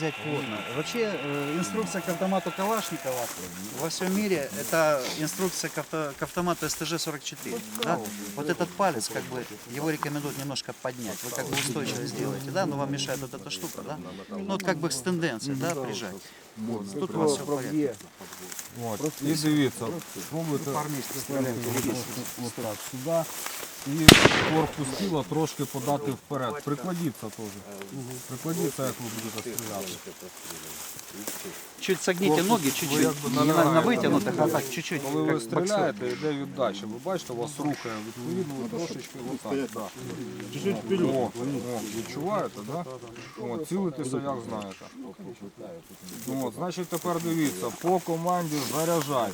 Взять плотно. Вообще э, инструкция к автомату Калашникова во всем мире это инструкция к, авто- к автомату СТЖ-44. Да? Вот этот палец, как бы, его рекомендуют немножко поднять. Вы как бы устойчиво сделаете, да, но вам мешает вот эта штука, да? Ну вот как бы с тенденцией, да, прижать. Тут у вас все порядке. От. І дивіться, спробуйте ось так сюди. І корпус тіла трошки подати вперед. Прикладіться теж. Прикладіться, як ви будете стріляти. Чуть согните ноги, чуть-чуть. Не на, на витягнутых, а так, чуть-чуть. Коли ви боксер. стріляєте, йде віддача. Ви бачите, у вас рухає відповідно ви трошечки отак. Да. О, о, відчуваєте, да? О, цілитеся, як знаєте. От, значить, тепер дивіться, по команді заряджай.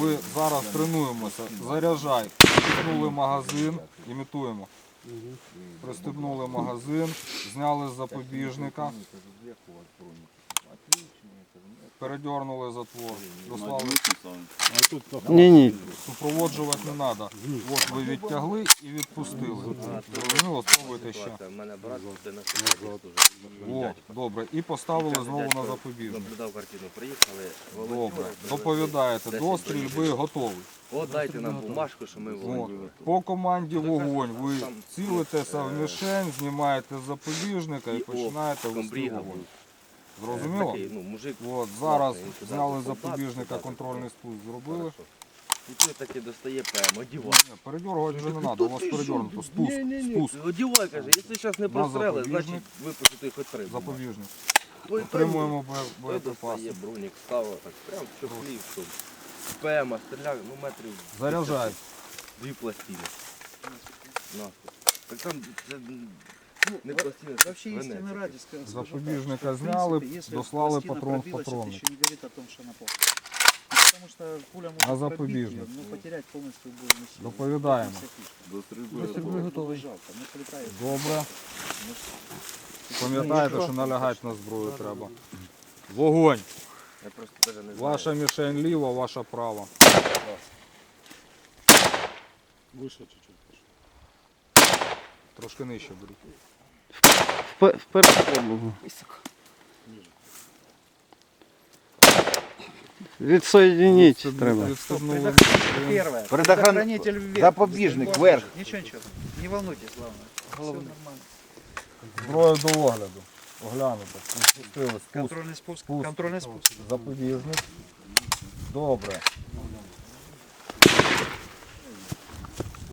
Ви зараз тренуємося, заряджай. Пристебнули магазин, імітуємо. Пристебнули магазин, зняли з запобіжника. Передернули затвор, дослали Ні, ні. Супроводжувати не треба. От ви відтягли і відпустили. Зрозуміло, спробуйте ще. О, добре. І поставили знову на запобіжник. Наблюдав картину, приїхали, Добре. Доповідаєте, до стрільби готовий. О, дайте нам бумажку, що ми От. волонтери. По команді вогонь. Ви цілитеся в мішень, знімаєте з запобіжника і починаєте вести вогонь. Зрозуміло? Такий, ну, мужик. От, зараз класний, він зняли з туди, запобіжника, туди, контрольний спуск зробили. І тут таки достає ПМ, одівай. Ні, Передергувати вже не треба, у вас передернуто. Спуск, спуск, Одівай, каже, якщо зараз не прострели, значить випустити хоч три. запобіжник. Той Отримуємо бо- Той достає бронік, ставив так, прям в чохлі, щоб ПМ стріляв, ну метрів Заряджай. дві пластини. Нахуй. Так там це не во- пластини, Вообще це истинный венець. ради, ска- скажу так, Запобіжника что, в зняли, принципе, если дослали пластина патрон в пробилась, патронник. Это еще не говорит о том, что она плохо. Ну, Потому что пуля может На пробить запобіжник. её, но потерять полностью убойную силу. Доповідаємо. Вся фишка. До стрільби готовий. Жалко, не прилетает. Добре. Пам'ятаєте, що налягати на зброю треба. Вогонь. Я просто даже не знаю. Ваша мішень ліва, ваша права. Вище чуть-чуть. Трошки нижче беріть. Впе- Вперед треба. Треба. Первое. Предохран- Предохранитель вверх. Запобіжник вверх. Ничего, ничего. Не волнуйтесь, главное. Все нормально. Зброю до огляду. Оглянути. Спустили спуск. Контрольный спуск. Контрольный спуск. Запобіжник. Добре.